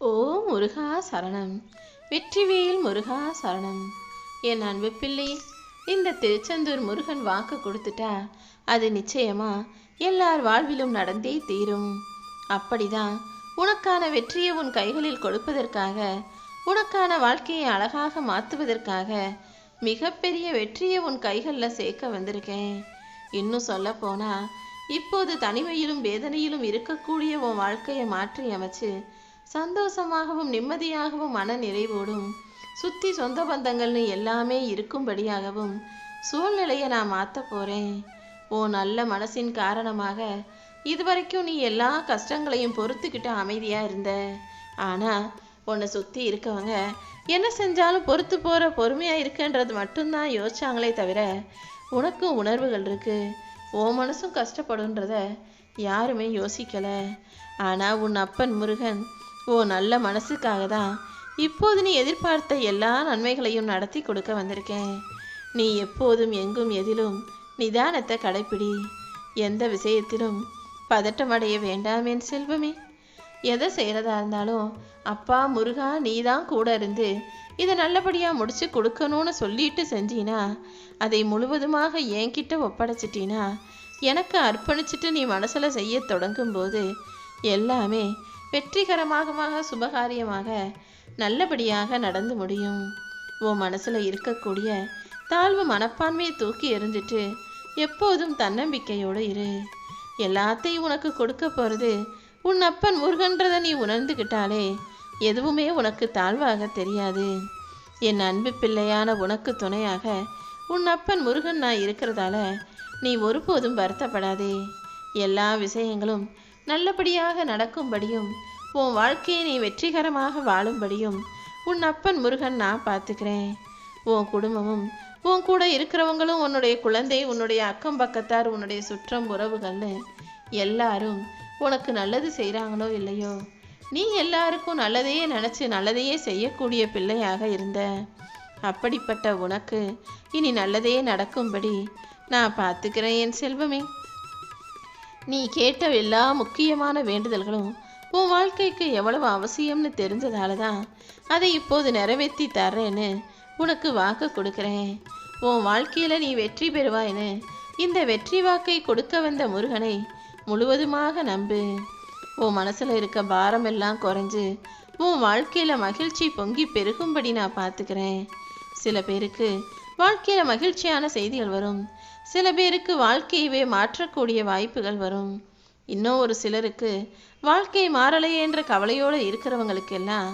ஓ முருகா சரணம். வெற்றிவேல் முருகா சரணம். என் அன்பு பிள்ளை இந்த திருச்செந்தூர் முருகன் வாக்கு கொடுத்துட்டா அது நிச்சயமா எல்லார் வாழ்விலும் நடந்தே தீரும். அப்படிதான் உனக்கான வெற்றியை உன் கைகளில் கொடுப்பதற்காக உனக்கான வாழ்க்கையை அழகாக மாற்றுவதற்காக மிகப்பெரிய வெற்றியை உன் கைகளில் சேர்க்க வந்திருக்கேன். இன்னும் சொல்ல போனா இப்போது தனிமையிலும் வேதனையிலும் இருக்கக்கூடிய உன் வாழ்க்கையை மாற்றி அமைச்சு சந்தோஷமாகவும் நிம்மதியாகவும் மன நிறைவோடும் சுத்தி சொந்த பந்தங்கள்னு எல்லாமே இருக்கும்படியாகவும் சூழ்நிலையை நான் மாற்ற போறேன். ஓ நல்ல மனசின் காரணமாக இதுவரைக்கும் நீ எல்லா கஷ்டங்களையும் பொறுத்துக்கிட்டு அமைதியா இருந்த. ஆனா உன்னை சுத்தி இருக்கவங்க என்ன செஞ்சாலும் பொறுத்து போற பொறுமையா இருக்குன்றது மட்டும்தான் யோசிச்சாங்களே தவிர உனக்கும் உணர்வுகள் இருக்கு. ஓ மனசும் கஷ்டப்படுன்றத யாருமே யோசிக்கல. ஆனா உன் அப்பன் முருகன் ஓ நல்ல மனசுக்காக தான். இப்போது நீ எதிர்பார்த்த எல்லா நன்மைகளையும் நடத்தி கொடுக்க வந்திருக்கேன். நீ எப்போதும் எங்கும் எதிலும் நிதானத்தை கடைப்பிடி. எந்த விஷயத்திலும் பதட்டமடைய வேண்டாம் என் செல்வமே. எதை செய்கிறதா இருந்தாலும் அப்பா முருகா நீ தான் கூட இருந்து இதை நல்லபடியாக முடிச்சு கொடுக்கணும்னு சொல்லிட்டு செஞ்சீனா அதை முழுவதுமாக என்கிட்ட ஒப்படைச்சிட்டினா எனக்கு அர்ப்பணிச்சிட்டு நீ மனசில் செய்ய தொடங்கும்போது எல்லாமே வெற்றிகரமாக சுபகாரியமாக நல்லபடியாக நடந்து முடியும். உன் மனசில் இருக்கக்கூடிய தாழ்வு மனப்பான்மையை தூக்கி எறிஞ்சிட்டு எப்போதும் தன்னம்பிக்கையோடு இரு. எல்லாத்தையும் உனக்கு கொடுக்க போகிறது உன் அப்பன் முருகன்றதை நீ உணர்ந்துக்கிட்டாலே எதுவுமே உனக்கு தாழ்வாக தெரியாது. என் அன்பு பிள்ளையான உனக்கு துணையாக உன் அப்பன் முருகன் நான் இருக்கிறதால நீ ஒருபோதும் வருத்தப்படாதே. எல்லா விஷயங்களும் நல்லபடியாக நடக்கும்படியும் உன் வாழ்க்கையை நீ வெற்றிகரமாக வாழும்படியும் உன் அப்பன் முருகன் நான் பார்த்துக்கிறேன். உன் குடும்பமும் உன் கூட இருக்கிறவங்களும் உன்னுடைய குழந்தை உன்னுடைய அக்கம் பக்கத்தார் உன்னுடைய சுற்றம் உறவுகள்னு எல்லாரும் உனக்கு நல்லது செய்கிறாங்களோ இல்லையோ? நீ எல்லாருக்கும் நல்லதையே நினச்சி நல்லதையே செய்யக்கூடிய பிள்ளையாக இருந்த அப்படிப்பட்ட உனக்கு இனி நல்லதையே நடக்கும்படி நான் பார்த்துக்கிறேன் என் செல்வமே. நீ கேட்ட எல்லா முக்கியமான வேண்டுதல்களும் உன் வாழ்க்கைக்கு எவ்வளவு அவசியம்னு தெரிஞ்சதால தான் அதை இப்போது நிறைவேற்றி தர்றேன்னு உனக்கு வாக்கு கொடுக்குறேன். உன் வாழ்க்கையில் நீ வெற்றி பெறுவாய்னு இந்த வெற்றி வாக்கை கொடுக்க வந்த முருகனை முழுவதுமாக நம்பு. உன் மனசில் இருக்க பாரம் எல்லாம் குறைஞ்சு உன் வாழ்க்கையில் மகிழ்ச்சி பொங்கி பெருகும்படி நான் பார்த்துக்கிறேன். சில பேருக்கு வாழ்க்கையில் மகிழ்ச்சியான செய்திகள் வரும். சில பேருக்கு வாழ்க்கையவே மாற்றக்கூடிய வாய்ப்புகள் வரும். இன்னும் ஒரு சிலருக்கு வாழ்க்கை மாறலையே என்ற கவலையோடு இருக்கிறவங்களுக்கெல்லாம்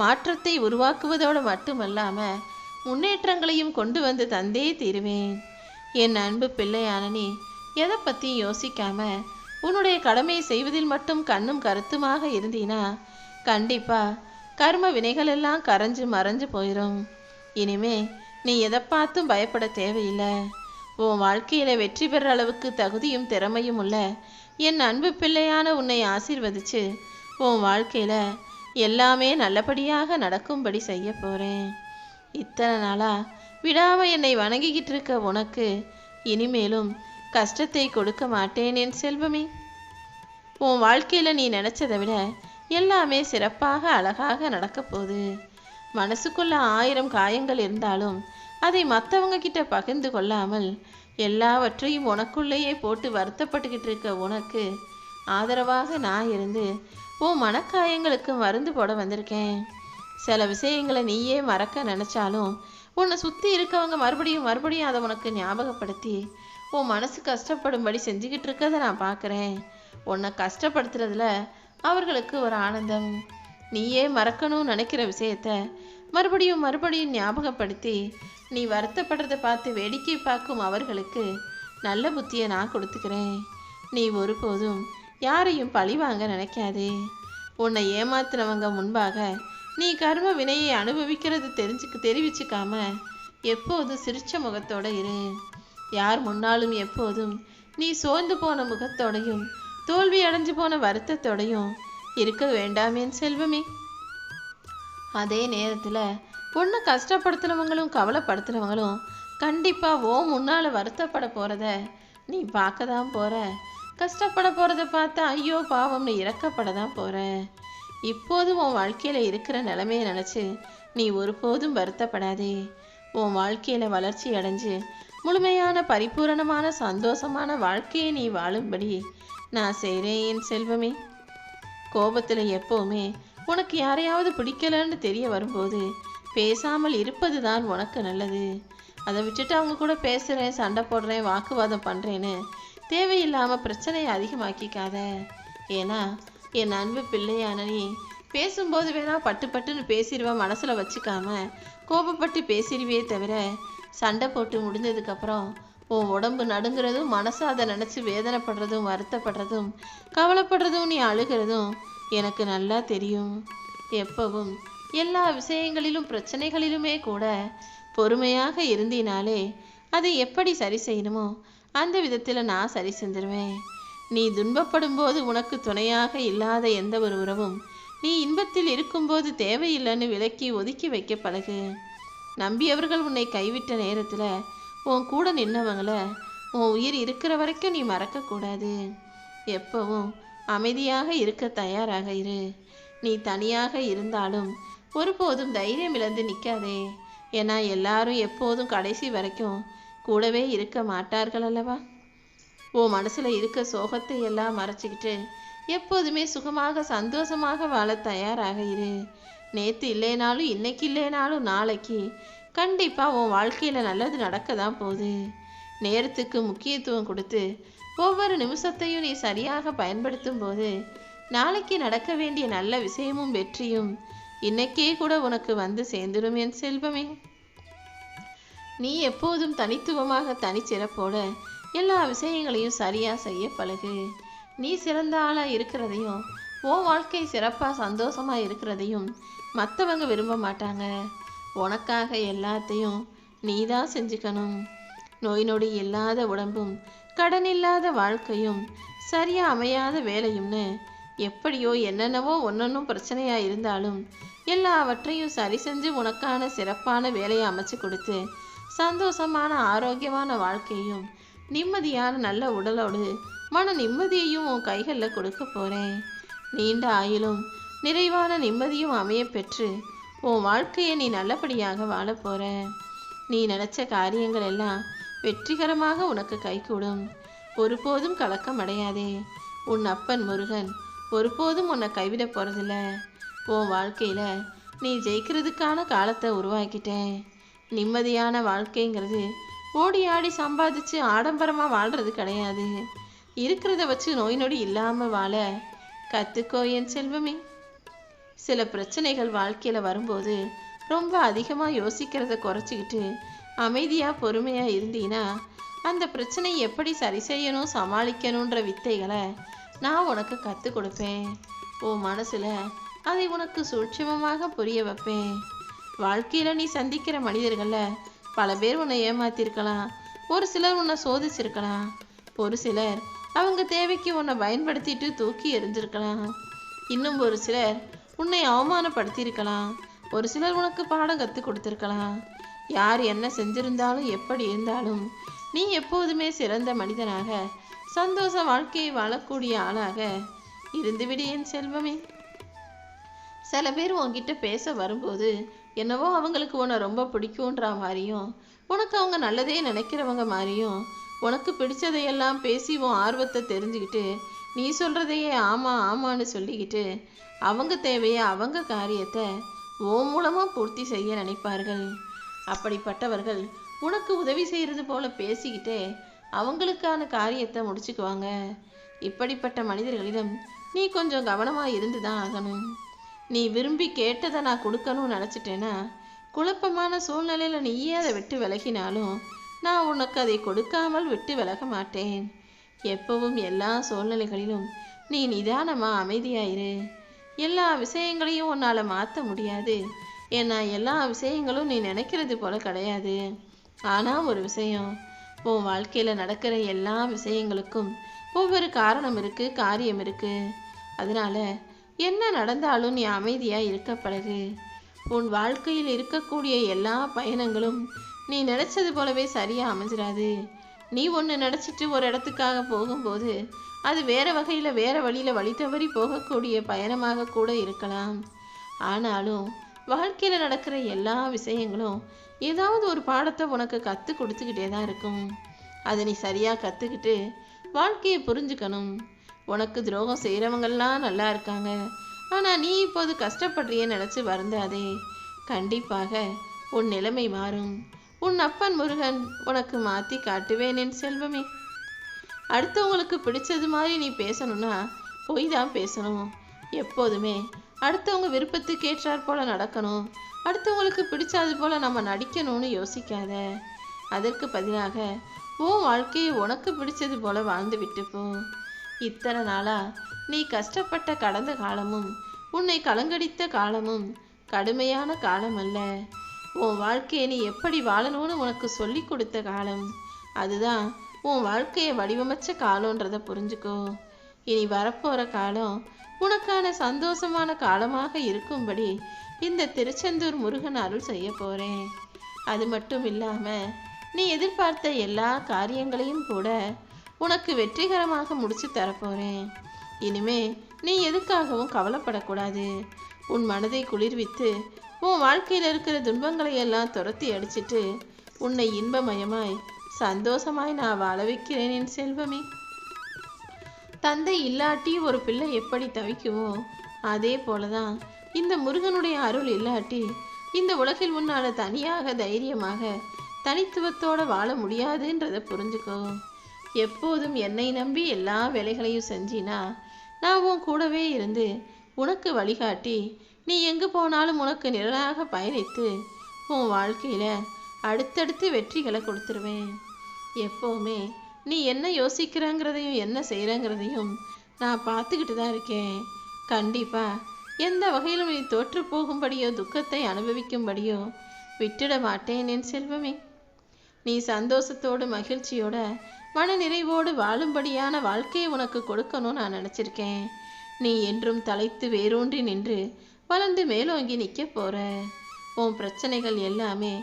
மாற்றத்தை உருவாக்குவதோடு மட்டுமல்லாமல் முன்னேற்றங்களையும் கொண்டு வந்து தந்தே தீருவேன். என் அன்பு பிள்ளையான நீ எதை பற்றியும் யோசிக்காம உன்னுடைய கடமையை செய்வதில் மட்டும் கண்ணும் கருத்துமாக இருந்தீனா கண்டிப்பா கர்ம வினைகள் எல்லாம் கரைஞ்சு மறைஞ்சு போயிடும் இனிமே நீ எதை பார்த்தும் பயப்பட தேவையில்லை. உன் வாழ்க்கையில வெற்றி பெற அளவுக்கு தகுதியும் திறமையும் உள்ள என் அன்பு பிள்ளையான உன்னை ஆசீர்வதிச்சு உன் வாழ்க்கையில எல்லாமே நல்லபடியாக நடக்கும்படி செய்ய போறேன். இத்தனை நாளா விடாம என்னை வணங்கிக்கிட்டு இருக்க உனக்கு இனிமேலும் கஷ்டத்தை கொடுக்க மாட்டேன் என் செல்வமே. உன் வாழ்க்கையில நீ நினைச்சதை விட எல்லாமே சிறப்பாக அழகாக நடக்க போகுது. மனசுக்குள்ள ஆயிரம் காயங்கள் இருந்தாலும் அதை மற்றவங்க கிட்ட பகிர்ந்து கொள்ளாமல் எல்லாவற்றையும் உனக்குள்ளேயே போட்டு வருத்தப்பட்டுக்கிட்டு இருக்க உனக்கு ஆதரவாக நான் இருந்து உன் மனக்காயங்களுக்கு மருந்து போட வந்திருக்கேன். சில விஷயங்களை நீயே மறக்க நினச்சாலும் உன்னை சுற்றி இருக்கவங்க மறுபடியும் மறுபடியும் அதை உனக்கு ஞாபகப்படுத்தி உன் மனசு கஷ்டப்படும்படி செஞ்சுக்கிட்டு இருக்கதை நான் பார்க்குறேன் உன்னை கஷ்டப்படுத்துறதுல அவர்களுக்கு ஒரு ஆனந்தம். நீயே மறக்கணும்னு நினைக்கிற விஷயத்த மறுபடியும் மறுபடியும் ஞாபகப்படுத்தி நீ வருத்தப்படுறதை பார்த்து வேடிக்கை பார்க்கும் அவர்களுக்கு நல்ல புத்தியை நான் கொடுத்துக்கிறேன். நீ ஒருபோதும் யாரையும் பழிவாங்க நினைக்காதே. உன்னை ஏமாத்துனவங்க முன்பாக நீ கர்ம வினையை அனுபவிக்கிறது தெரிஞ்சு தெரிவிச்சுக்காம எப்போதும் சிரிச்ச முகத்தோட இரு. யார் முன்னாலும் எப்போதும் நீ சோர்ந்து போன முகத்தோடையும் தோல்வி அடைஞ்சு போன வருத்தத்தோடையும் இருக்க வேண்டாமேன் செல்வமே. அதே நேரத்தில் பொண்ணை கஷ்டப்படுத்துனவங்களும் கவலைப்படுத்துனவங்களும் கண்டிப்பாக ஓ முன்னால் வருத்தப்பட போகிறத நீ பார்க்க தான் போகிற கஷ்டப்பட போகிறத பார்த்தா ஐயோ பாவம்னு இறக்கப்பட தான் போகிற இப்போது உன் வாழ்க்கையில் இருக்கிற நிலைமையை நினச்சி நீ ஒருபோதும் வருத்தப்படாதே. உன் வாழ்க்கையில் வளர்ச்சி அடைஞ்சு முழுமையான பரிபூரணமான சந்தோஷமான வாழ்க்கையை நீ வாழும்படி நான் செய்கிறேன் என் செல்வமே. கோபத்தில் எப்போவுமே உனக்கு யாரையாவது பிடிக்கலன்னு தெரிய வரும்போது பேசாமல் இருப்பது தான் உனக்கு நல்லது. அதை விட்டுட்டு அவங்க கூட பேசுகிறேன் சண்டை போடுறேன் வாக்குவாதம் பண்ணுறேன்னு தேவையில்லாமல் பிரச்சனையை அதிகமாக்கிக்காத. ஏன்னா என் அன்பு பிள்ளையான நீ பேசும்போது வேணா பட்டு பட்டுன்னு பேசிடுவேன் மனசில் வச்சுக்காம கோபப்பட்டு பேசிடுவே தவிர சண்டை போட்டு முடிஞ்சதுக்கப்புறம் உன் உடம்பு நடுங்கிறதும் மனசு அதை நினச்சி வேதனைப்படுறதும் வருத்தப்படுறதும் கவலைப்படுறதும் நீ அழுகிறதும் எனக்கு நல்லா தெரியும். எப்பவும் எல்லா விஷயங்களிலும் பிரச்சனைகளிலுமே கூட பொறுமையாக இருந்தினாலே அதை எப்படி சரி செய்யணுமோ அந்த விதத்தில் நான் சரி செஞ்சிருவேன். நீ துன்பப்படும் போது உனக்கு துணையாக இல்லாத எந்த ஒரு உறவும் நீ இன்பத்தில் இருக்கும்போது தேவையில்லைன்னு விலக்கி ஒதுக்கி வைக்க பழகு. நம்பியவர்கள் உன்னை கைவிட்ட நேரத்தில் உன் கூட நின்னவங்கள உன் உயிர் இருக்கிற வரைக்கும் நீ மறக்கக்கூடாது எப்பவும் அமைதியாக இருக்க தயாராக இரு. நீ தனியாக இருந்தாலும் ஒருபோதும் தைரியம் இழந்து நிற்காதே ஏன்னா எல்லாரும் எப்போதும் கடைசி வரைக்கும் கூடவே இருக்க மாட்டார்கள் அல்லவா? உன் மனசில் இருக்க சோகத்தை எல்லாம் மறைச்சிக்கிட்டு எப்போதுமே சுகமாக சந்தோஷமாக வாழ தயாராக இரு. நேற்று இல்லைனாலும் இன்னைக்கு இல்லைனாலும் நாளைக்கு கண்டிப்பாக உன் வாழ்க்கையில் நல்லது நடக்க தான் போகுது. நேரத்துக்கு முக்கியத்துவம் கொடுத்து ஒவ்வொரு நிமிஷத்தையும் நீ சரியாக பயன்படுத்தும் போது நாளைக்கு நடக்க வேண்டிய நல்ல விஷயமும் வெற்றியும் இன்னைக்கே கூட உனக்கு வந்து சேர்ந்துடும் என் செல்வமே. நீ எப்போதும் தனித்துவமாக தனிச்சிறப்போட எல்லா விஷயங்களையும் சரியா செய்ய பழகு. நீ சிறந்த ஆளா இருக்கிறதையும் உன் வாழ்க்கை சிறப்பா சந்தோஷமா இருக்கிறதையும் மற்றவங்க விரும்ப மாட்டாங்க. உனக்காக எல்லாத்தையும் நீ தான் செஞ்சுக்கணும். நோய் நொடி இல்லாத உடம்பும் கடன் இல்லாத வாழ்க்கையும் சரியா அமையாத வேலையும்னு எப்படியோ என்னென்னவோ ஒன்னொன்னும் பிரச்சனையாக இருந்தாலும் எல்லாவற்றையும் சரி செஞ்சு உனக்கான சிறப்பான வேலையை அமைச்சு கொடுத்து சந்தோஷமான ஆரோக்கியமான வாழ்க்கையும் நிம்மதியான நல்ல உடலோடு மன நிம்மதியையும் உன் கைகளில் கொடுக்க போகிறேன் நீண்ட ஆயிலும் நிறைவான நிம்மதியும் அமைய பெற்று உன் வாழ்க்கையை நீ நல்லபடியாக வாழ போகிற நீ நினச்ச காரியங்கள் எல்லாம் வெற்றிகரமாக உனக்கு கைகூடும். ஒருபோதும் கலக்கம் அடையாதே உன் அப்பன் முருகன் ஒருபோதும் உன்னை கைவிட போகிறதில்ல உன் வாழ்க்கையில் நீ ஜெயிக்கிறதுக்கான காலத்தை உருவாக்கிட்டேன். நிம்மதியான வாழ்க்கைங்கிறது ஓடி ஆடி சம்பாதிச்சு ஆடம்பரமாக வாழ்கிறது கிடையாது. இருக்கிறத வச்சு நோய் நொடி இல்லாமல் வாழ கத்துக்கோ என் செல்வமே. சில பிரச்சனைகள் வாழ்க்கையில் வரும்போது ரொம்ப அதிகமாக யோசிக்கிறத குறைச்சிக்கிட்டு அமைதியாக பொறுமையாக இருந்தீன்னா அந்த பிரச்சனையை எப்படி சரி செய்யணும் சமாளிக்கணுன்ற வித்தைகளை நான் உனக்கு கற்றுக் கொடுப்பேன். உன் மனசில் அதை உனக்கு சூட்சமமாக புரிய வைப்பேன். வாழ்க்கையில் நீ சந்திக்கிற மனிதர்களில் பல பேர் உன்னை ஏமாத்திருக்கலாம். ஒரு சிலர் உன்னை சோதிச்சிருக்கலாம். ஒரு சிலர் அவங்க தேவைக்கு உன்னை பயன்படுத்திட்டு தூக்கி எறிஞ்சிருக்கலாம். இன்னும் ஒரு சிலர் உன்னை அவமானப்படுத்தியிருக்கலாம். ஒரு சிலர் உனக்கு பாடம் கற்றுக் கொடுத்துருக்கலாம். யார் என்ன செஞ்சிருந்தாலும் எப்படி இருந்தாலும் நீ எப்போதுமே சிறந்த மனிதனாக சந்தோஷ வாழ்க்கையை வாழக்கூடிய ஆளாக இருந்துவிடு என் செல்வமே. சில பேர் உன்கிட்ட பேச வரும்போது என்னவோ அவங்களுக்கு உன்னை ரொம்ப பிடிக்கும்ன்ற மாதிரியும் உனக்கு அவங்க நல்லதே நினைக்கிறவங்க மாதிரியும் உனக்கு பிடிச்சதையெல்லாம் பேசி உன் ஆர்வத்தை தெரிஞ்சுக்கிட்டு நீ சொல்கிறதையே ஆமாம் ஆமான்னு சொல்லிக்கிட்டு அவங்க தேவையை அவங்க காரியத்தை ஓ மூலமாக பூர்த்தி செய்ய நினைப்பார்கள். அப்படிப்பட்டவர்கள் உனக்கு உதவி செய்கிறது போல பேசிக்கிட்டே அவங்களுக்கான காரியத்தை முடிச்சுக்குவாங்க. இப்படிப்பட்ட மனிதர்களிடம் நீ கொஞ்சம் கவனமாக இருந்து தான் ஆகணும். நீ விரும்பி கேட்டதை நான் கொடுக்கணும்னு நினச்சிட்டேன்னா குழப்பமான சூழ்நிலையில் நீயே அதை விட்டு விலகினாலும் நான் உனக்கு அதை கொடுக்காமல் விட்டு விலக மாட்டேன். எப்பவும் எல்லா சூழ்நிலைகளிலும் நீ நிதானமாக அமைதியாயிரு எல்லா விஷயங்களையும் உன்னால் மாற்ற முடியாது. ஏன்னா எல்லா விஷயங்களும் நீ நினைக்கிறது போல கிடையாது. ஆனால் ஒரு விஷயம் உன் வாழ்க்கையில் நடக்கிற எல்லா விஷயங்களுக்கும் ஒவ்வொரு காரணம் இருக்கு காரியம் இருக்குது அதனால என்ன நடந்தாலும் நீ அமைதியாக இருக்க பழகு உன் வாழ்க்கையில் இருக்கக்கூடிய எல்லா பயணங்களும் நீ நினச்சது போலவே சரியாக அமைஞ்சிடாது நீ ஒன்று நினச்சிட்டு ஒரு இடத்துக்காக போகும்போது அது வேறு வகையில் வேறு வழியில் வழி தவறி போகக்கூடிய பயணமாக கூட இருக்கலாம். ஆனாலும் வாழ்க்கையில் நடக்கிற எல்லா விஷயங்களும் ஏதாவது ஒரு பாடத்தை உனக்கு கற்றுக் கொடுத்துக்கிட்டே தான் இருக்கும். அதை நீ சரியாக கற்றுக்கிட்டு வாழ்க்கையை புரிஞ்சுக்கணும். உனக்கு துரோகம் செய்கிறவங்கெல்லாம் நல்லா இருக்காங்க. ஆனால் நீ இப்போது கஷ்டப்படுறியே நினச்சி வருந்தாதே. கண்டிப்பாக உன் நிலைமை மாறும். உன் அப்பன் முருகன் உனக்கு மாற்றி காட்டுவேன் என் செல்வமே. அடுத்தவங்களுக்கு பிடிச்சது மாதிரி நீ பேசணும்னா பொய் தான் பேசணும். எப்போதுமே அடுத்தவங்க விருப்பத்துக்கு ஏற்றாற் போல நடக்கணும். அடுத்தவங்களுக்கு பிடிச்சாது போல நம்ம நடிக்கணும்னு யோசிக்காத. அதற்கு பதிலாக உன் வாழ்க்கையை உனக்கு பிடிச்சது போல வாழ்ந்து விட்டு போ. இத்தனை நாளா நீ கஷ்டப்பட்ட கடந்த காலமும் உன்னை கலங்கடித்த காலமும் கடுமையான காலம் அல்ல. உன் வாழ்க்கையை நீ எப்படி வாழணும்னு உனக்கு சொல்லி கொடுத்த காலம் அதுதான் உன் வாழ்க்கையை வடிவமைச்ச காலன்றதை புரிஞ்சுக்கோ. இனி வரப்போகிற காலம் உனக்கான சந்தோஷமான காலமாக இருக்கும்படி இந்த திருச்செந்தூர் முருகன் அருள் செய்ய போகிறேன் அது மட்டும் இல்லாமல் நீ எதிர்பார்த்த எல்லா காரியங்களையும் கூட உனக்கு வெற்றிகரமாக முடிச்சு தரப்போகிறேன் இனிமே நீ எதுக்காகவும் கவலைப்படக்கூடாது. உன் மனதை குளிர்வித்து உன் வாழ்க்கையில் இருக்கிற துன்பங்களை எல்லாம் துரத்தி அடிச்சிட்டு உன்னை இன்பமயமாய் சந்தோஷமாய் நான் வாழ வைக்கிறேன் என் செல்வமே. தந்தை இல்லாட்டி ஒரு பிள்ளை எப்படி தவிக்குமோ அதே போலதான் இந்த முருகனுடைய அருள் இல்லாட்டி இந்த உலகில் உன்னால தனியாக தைரியமாக தனித்துவத்தோட வாழ முடியாதுன்றதை புரிஞ்சுக்கோ. எப்போதும் என்னை நம்பி எல்லா வேலைகளையும் செஞ்சினா நான் உன் கூடவே இருந்து உனக்கு வழிகாட்டி நீ எங்கே போனாலும் உனக்கு நிழலாக பயணித்து உன் வாழ்க்கையில் அடுத்தடுத்து வெற்றிகளை கொடுத்துருவேன். எப்போவுமே நீ என்ன யோசிக்கிறங்கிறதையும் என்ன செய்கிறங்கிறதையும் நான் பார்த்துக்கிட்டு தான் இருக்கேன். கண்டிப்பாக எந்த வகையிலும் நீ தோற்று போகும்படியோ துக்கத்தை அனுபவிக்கும்படியோ விட்டுட மாட்டேன் என் செல்வமே. நீ சந்தோஷத்தோடு மகிழ்ச்சியோட மன நிறைவோடு வாழும்படியான வாழ்க்கையை உனக்கு கொடுக்கணும்னு நான் நினச்சிருக்கேன். நீ என்றும் தலைத்து வேரூன்றி நின்று வளர்ந்து மேலோங்கி நிற்க போற. உன் பிரச்சனைகள் எல்லாமே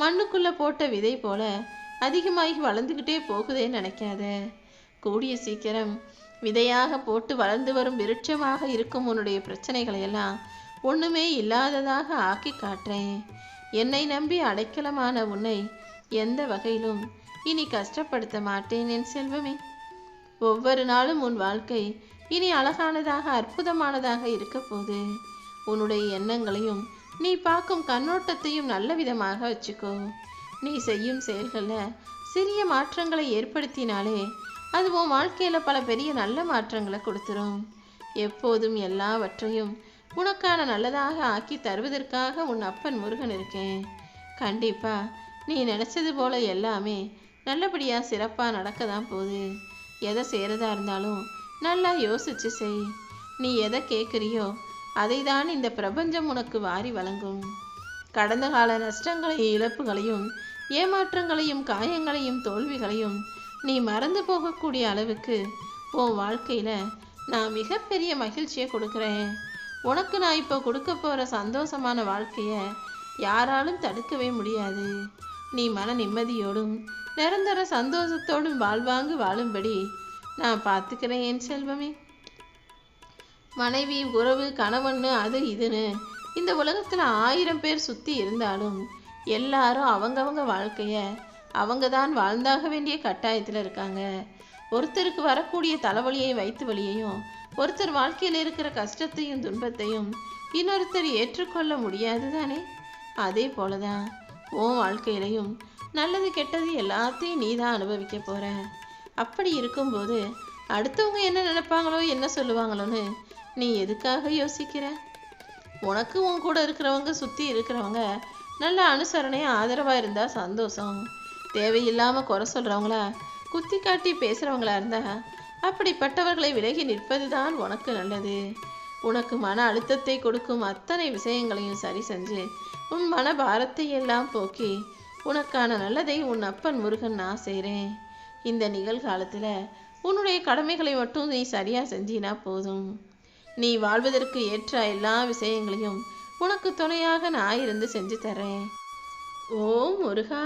மண்ணுக்குள்ளே போட்ட விதை போல அதிகமாகி வளர்ந்துக்கிட்டே போகுதேன்னு நினைக்காத. கூடிய சீக்கிரம் விதையாக போட்டு வளர்ந்து வரும் விருட்சமாக இருக்கும் உன்னுடைய பிரச்சனைகளை எல்லாம் ஒன்றுமே இல்லாததாக ஆக்கி காட்டுறேன். என்னை நம்பி அடைக்கலமான உன்னை எந்த வகையிலும் இனி கஷ்டப்படுத்த மாட்டேன் என் செல்வமே. ஒவ்வொரு நாளும் உன் வாழ்க்கை இனி அழகானதாக அற்புதமானதாக இருக்க போது உன்னுடைய எண்ணங்களையும் நீ பார்க்கும் கண்ணோட்டத்தையும் நல்ல விதமாக வச்சுக்கோ. நீ செய்யும் செயல்களில் சிறிய மாற்றங்களை ஏற்படுத்தினாலே அது உன் வாழ்க்கையில் பல பெரிய நல்ல மாற்றங்களை கொடுத்துரும். எப்போதும் எல்லாவற்றையும் உனக்கான நல்லதாக ஆக்கி தருவதற்காக உன் அப்பன் முருகன் இருக்கேன். கண்டிப்பாக நீ நினச்சது போல எல்லாமே நல்லபடியாக சிறப்பாக நடக்க தான் போகுது. எதை செய்கிறதா இருந்தாலும் நல்லா யோசிச்சு செய். நீ எதை கேட்குறியோ அதை தான் இந்த பிரபஞ்சம் உனக்கு வாரி வழங்கும். கடந்த கால நஷ்டங்களையும் இழப்புகளையும் ஏமாற்றங்களையும் காயங்களையும் தோல்விகளையும் நீ மறந்து போகக்கூடிய அளவுக்கு உன் வாழ்க்கையில் நான் மிகப்பெரிய மகிழ்ச்சியை கொடுக்குறேன். உனக்கு நான் இப்போ கொடுக்க போகிற சந்தோஷமான வாழ்க்கையை யாராலும் தடுக்கவே முடியாது. நீ மன நிம்மதியோடும் நிரந்தர சந்தோஷத்தோடும் வாழ்வாங்கு வாழும்படி நான் பார்த்துக்கிறேன் என் செல்வமே. மனைவி உறவு கணவன்னு அது இதுன்னு இந்த உலகத்தில் ஆயிரம் பேர் சுற்றி இருந்தாலும் எல்லாரும் அவங்கவங்க வாழ்க்கையை அவங்க தான் வாழ்ந்தாக வேண்டிய கட்டாயத்தில் இருக்காங்க. ஒருத்தருக்கு வரக்கூடிய தலைவலியை வயிற்று வலியையும் ஒருத்தர் வாழ்க்கையில் இருக்கிற கஷ்டத்தையும் துன்பத்தையும் இன்னொருத்தர் ஏற்றுக்கொள்ள முடியாது தானே அதே போல தான் உன் வாழ்க்கையிலையும் நல்லது கெட்டது எல்லாத்தையும் நீ தான் அனுபவிக்க போகிற அப்படி இருக்கும்போது அடுத்தவங்க என்ன நினைப்பாங்களோ என்ன சொல்லுவாங்களோன்னு நீ எதுக்காக யோசிக்கிற? உனக்கு உன் கூட இருக்கிறவங்க சுற்றி இருக்கிறவங்க நல்ல அனுசரணையாக ஆதரவாக இருந்தால் சந்தோஷம். தேவையில்லாமல் குறை சொல்கிறவங்களா குத்தி காட்டி பேசுகிறவங்களா இருந்தா அப்படிப்பட்டவர்களை விலகி நிற்பது தான் உனக்கு நல்லது. உனக்கு மன அழுத்தத்தை கொடுக்கும் அத்தனை விஷயங்களையும் சரி செஞ்சு உன் மன பாரத்தை எல்லாம் போக்கி உனக்கான நல்லதை உன் அப்பன் முருகன் நான் செய்கிறேன் இந்த நிகழ்காலத்தில் உன்னுடைய கடமைகளை மட்டும் நீ சரியாக செஞ்சினா போதும். நீ வாழ்வதற்கு ஏற்ற எல்லா விஷயங்களையும் உனக்கு துணையாக நான் இருந்து செஞ்சு தரேன் ஓ முருகா